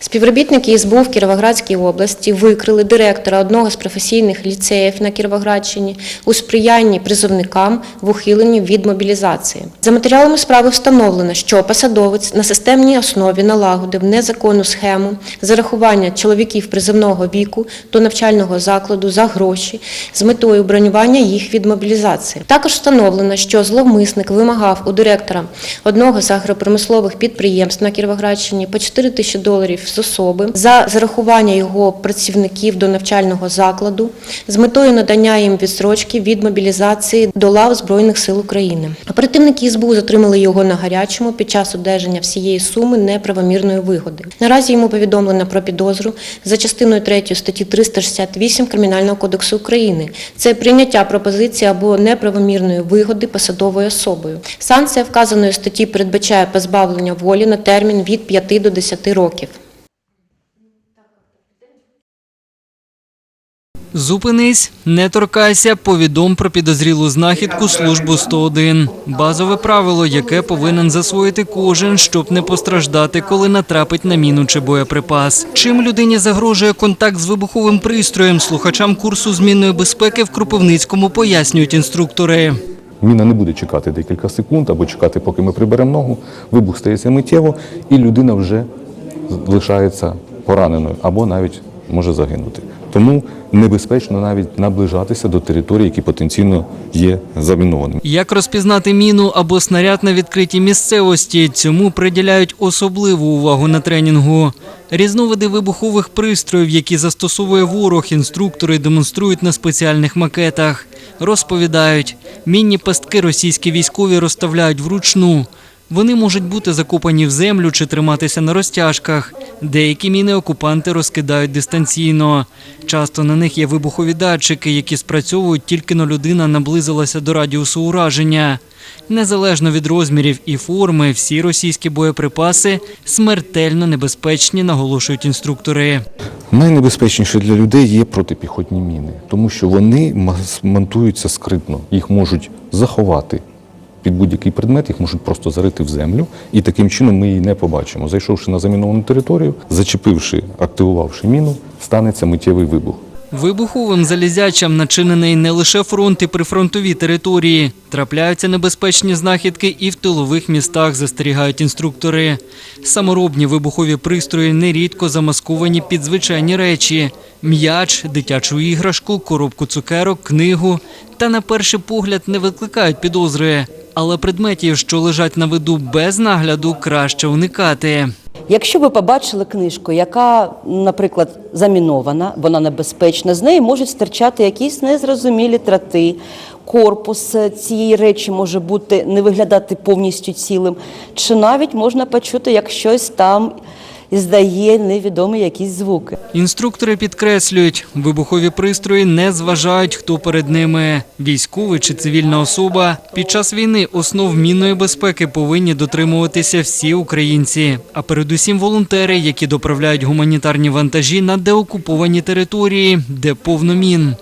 Співробітники СБУ в Кіровоградській області викрили директора одного з професійних ліцеїв на Кіровоградщині у сприянні призовникам в ухиленні від мобілізації. За матеріалами справи встановлено, що посадовець на системній основі налагодив незаконну схему зарахування чоловіків призовного віку до навчального закладу за гроші з метою бронювання їх від мобілізації. Також встановлено, що зловмисник вимагав у директора одного з агропромислових підприємств на Кіровоградщині по 4 тисячі доларів з особи за зарахування його працівників до навчального закладу з метою надання їм відстрочки від мобілізації до лав Збройних сил України. Оперативники СБУ затримали його на гарячому під час одержання всієї суми неправомірної вигоди. Наразі йому повідомлено про підозру за частиною 3 статті 368 Кримінального кодексу України. Це прийняття пропозиції або неправомірної вигоди посадовою особою. Санкція вказаної статті передбачає позбавлення волі на термін від 5 до 10 років. Зупинись, не торкайся, повідом про підозрілу знахідку службу 101. Базове правило, яке повинен засвоїти кожен, щоб не постраждати, коли натрапить на міну чи боєприпас. Чим людині загрожує контакт з вибуховим пристроєм, слухачам курсу змінної безпеки в Кропивницькому пояснюють інструктори. Міна не буде чекати декілька секунд або чекати, поки ми приберемо ногу. Вибух стається миттєво, і людина вже лишається пораненою або навіть може загинути. Тому небезпечно навіть наближатися до територій, які потенційно є замінованими. Як розпізнати міну або снаряд на відкритій місцевості? Цьому приділяють особливу увагу на тренінгу. Різновиди вибухових пристроїв, які застосовує ворог, інструктори демонструють на спеціальних макетах. Розповідають, мінні пастки російські військові розставляють вручну. Вони можуть бути закопані в землю чи триматися на розтяжках. Деякі міни окупанти розкидають дистанційно. Часто на них є вибухові датчики, які спрацьовують тільки но людина наблизилася до радіусу ураження. Незалежно від розмірів і форми, всі російські боєприпаси смертельно небезпечні, наголошують інструктори. Найнебезпечніше для людей є протипіхотні міни, тому що вони монтуються скритно, їх можуть заховати. Під будь-який предмет їх можуть просто зарити в землю, і таким чином ми її не побачимо. Зайшовши на заміновану територію, зачепивши, активувавши міну, станеться миттєвий вибух. Вибуховим залізячам начинений не лише фронт і прифронтові території. Трапляються небезпечні знахідки і в тилових містах, застерігають інструктори. Саморобні вибухові пристрої нерідко замасковані під звичайні речі: м'яч, дитячу іграшку, коробку цукерок, книгу. Та на перший погляд не викликають підозри. Але предметів, що лежать на виду без нагляду, краще уникати. Якщо ви побачили книжку, яка, наприклад, замінована, вона небезпечна, з неї можуть стирчати якісь незрозумілі трати. Корпус цієї речі може бути не виглядати повністю цілим, чи навіть можна почути, як щось там здає невідомі якісь звуки. Інструктори підкреслюють, вибухові пристрої не зважають, хто перед ними військовий чи цивільна особа. Під час війни основ мінної безпеки повинні дотримуватися всі українці, а передусім волонтери, які доправляють гуманітарні вантажі на деокуповані території, де повно мін.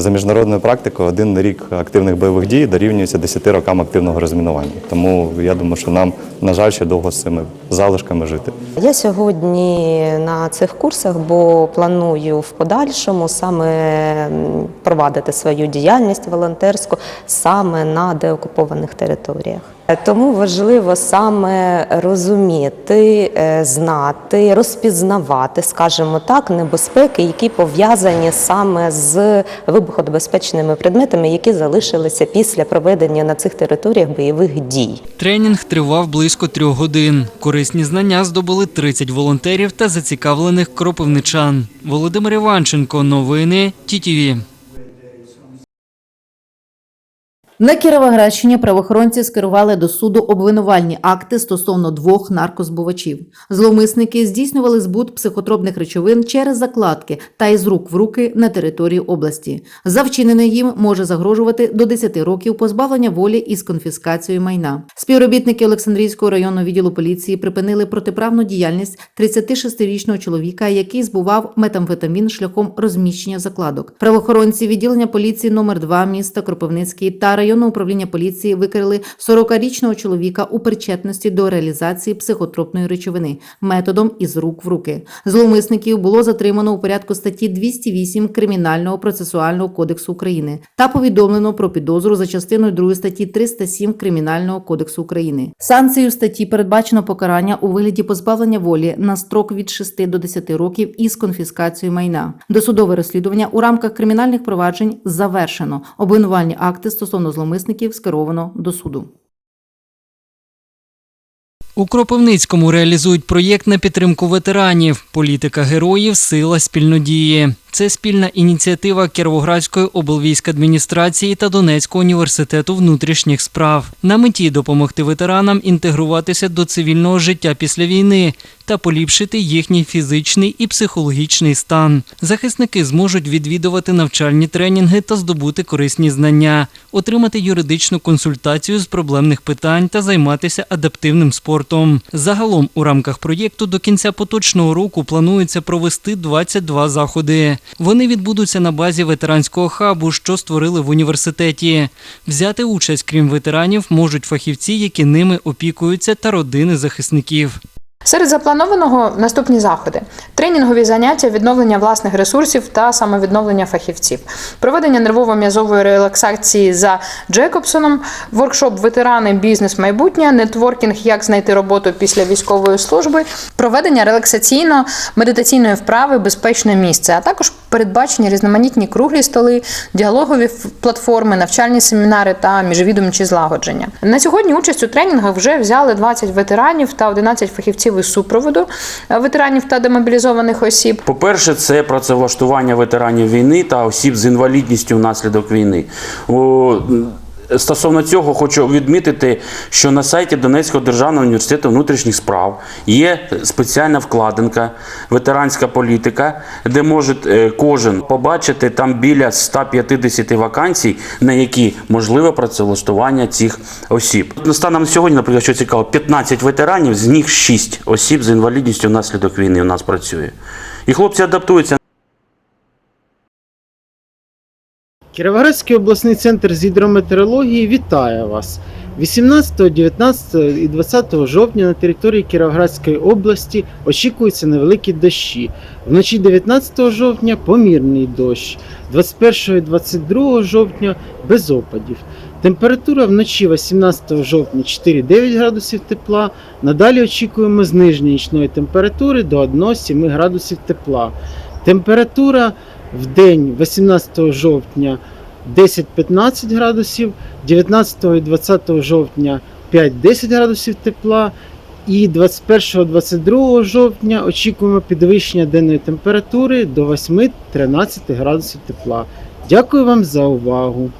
За міжнародною практикою один рік активних бойових дій дорівнюється 10 рокам активного розмінування. Тому я думаю, що нам, на жаль, ще довго з цими залишками жити. Я сьогодні на цих курсах, бо планую в подальшому саме провадити свою діяльність волонтерську саме на деокупованих територіях. Тому важливо саме розуміти, е, знати, розпізнавати, скажімо так, небезпеки, які пов'язані саме з вибухонебезпечними предметами, які залишилися після проведення на цих територіях бойових дій. Тренінг тривав близько трьох годин. Корисні знання здобули 30 волонтерів та зацікавлених кропивничан. Володимир Іванченко, новини ТІТІВІ. На Кіровоградщині правоохоронці скерували до суду обвинувальні акти стосовно двох наркозбувачів. Зловмисники здійснювали збут психотропних речовин через закладки та із рук в руки на території області. За вчинене їм може загрожувати до 10 років позбавлення волі із конфіскацією майна. Співробітники Олександрійського районного відділу поліції припинили протиправну діяльність 36-річного чоловіка, який збував метамфетамін шляхом розміщення закладок. Правоохоронці відділення поліції номер 2 міста Кропивницький та районного районного управління поліції викрили 40-річного чоловіка у причетності до реалізації психотропної речовини методом із рук в руки. Зловмисників було затримано у порядку статті 208 Кримінального процесуального кодексу України та повідомлено про підозру за частиною 2 статті 307 Кримінального кодексу України. Санкцією статті передбачено покарання у вигляді позбавлення волі на строк від 6 до 10 років із конфіскацією майна. Досудове розслідування у рамках кримінальних проваджень завершено. Обвинувальні акти стосовно зловмисників скеровано до суду. У Кропивницькому реалізують проєкт на підтримку ветеранів. Політика героїв сила спільнодії. Це спільна ініціатива Кіровоградської облвійськадміністрації та Донецького університету внутрішніх справ. На меті допомогти ветеранам інтегруватися до цивільного життя після війни та поліпшити їхній фізичний і психологічний стан. Захисники зможуть відвідувати навчальні тренінги та здобути корисні знання, отримати юридичну консультацію з проблемних питань та займатися адаптивним спортом. Загалом у рамках проєкту до кінця поточного року планується провести 22 заходи. Вони відбудуться на базі ветеранського хабу, що створили в університеті. Взяти участь, крім ветеранів, можуть фахівці, які ними опікуються, та родини захисників. Серед запланованого наступні заходи: тренінгові заняття, відновлення власних ресурсів та самовідновлення фахівців, проведення нервово-м'язової релаксації за Джекобсоном, воркшоп ветерани. Бізнес. Майбутнє, нетворкінг, як знайти роботу після військової служби, проведення релаксаційно-медитаційної вправи Безпечне місце, а також передбачені різноманітні круглі столи, діалогові платформи, навчальні семінари та міжвідомчі злагодження. На сьогодні участь у тренінгах вже взяли 20 ветеранів та 11 фахівців із супроводу е, ветеранів та демобілізованих осіб. По-перше, це працевлаштування ветеранів війни та осіб з інвалідністю внаслідок війни. Стосовно цього хочу відмітити, що на сайті Донецького державного університету внутрішніх справ є спеціальна вкладинка ветеранська політика, де може е, кожен побачити там біля 150 вакансій, на які можливе працевлаштування цих осіб. Станом на сьогодні, наприклад, що цікаво, 15 ветеранів, з них 6 осіб з інвалідністю внаслідок війни у нас працює. І хлопці адаптуються. Кіровоградський обласний центр з гідрометеорології вітає вас. 18, 19 і 20 жовтня на території Кіровоградської області очікуються невеликі дощі. Вночі 19 жовтня помірний дощ, 21 і 22 жовтня без опадів. Температура вночі 18 жовтня 4-9 градусів тепла. Надалі очікуємо зниження нічної температури до 1-7 градусів тепла. Температура в день 18 жовтня 10-15 градусів, 19 і 20 жовтня 5-10 градусів тепла. І 21-22 жовтня очікуємо підвищення денної температури до 8-13 градусів тепла. Дякую вам за увагу!